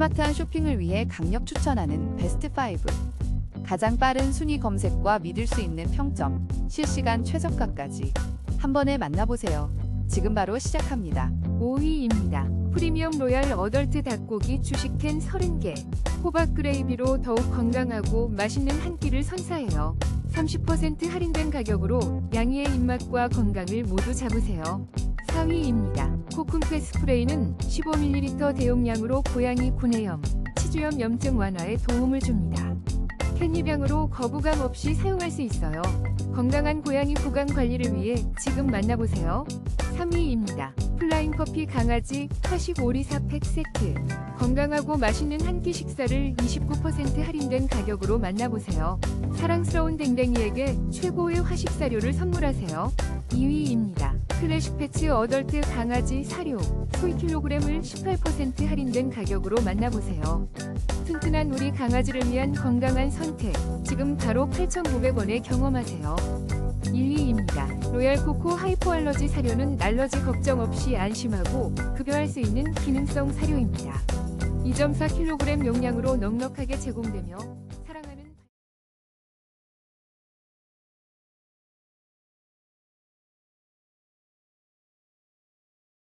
스마트한 쇼핑을 위해 강력 추천하는 베스트 5. 가장 빠른 순위 검색과 믿을 수 있는 평점, 실시간 최저가까지 한 번에 만나보세요. 지금 바로 시작합니다. 5위입니다. 프리미엄 로얄 어덜트 닭고기 주식캔 30개. 호박 그레이비로 더욱 건강하고 맛있는 한 끼를 선사해요. 30% 할인된 가격으로 양이의 입맛과 건강을 모두 잡으세요. 4위입니다. 코쿤페 스프레이는 15ml 대용량으로 고양이 구내염, 치주염 염증 완화에 도움을 줍니다. 캔입양으로 거부감 없이 사용할 수 있어요. 건강한 고양이 구강 관리를 위해 지금 만나보세요. 3위입니다. 플라잉 커피 강아지 화식 오리사 팩 세트. 건강하고 맛있는 한 끼 식사를 29% 할인된 가격으로 만나보세요. 사랑스러운 댕댕이에게 최고의 화식 사료를 선물하세요. 2위입니다. 클래식 패츠 어덜트 강아지 사료 소이 킬로그램을 18% 할인된 가격으로 만나보세요. 튼튼한 우리 강아지를 위한 건강한 선택. 지금 바로 8,900원에 경험하세요. 1위입니다. 로얄 코코 하이포 알러지 사료는 알러지 걱정 없이 안심하고 급여할 수 있는 기능성 사료입니다. 2.4kg 용량으로 넉넉하게 제공되며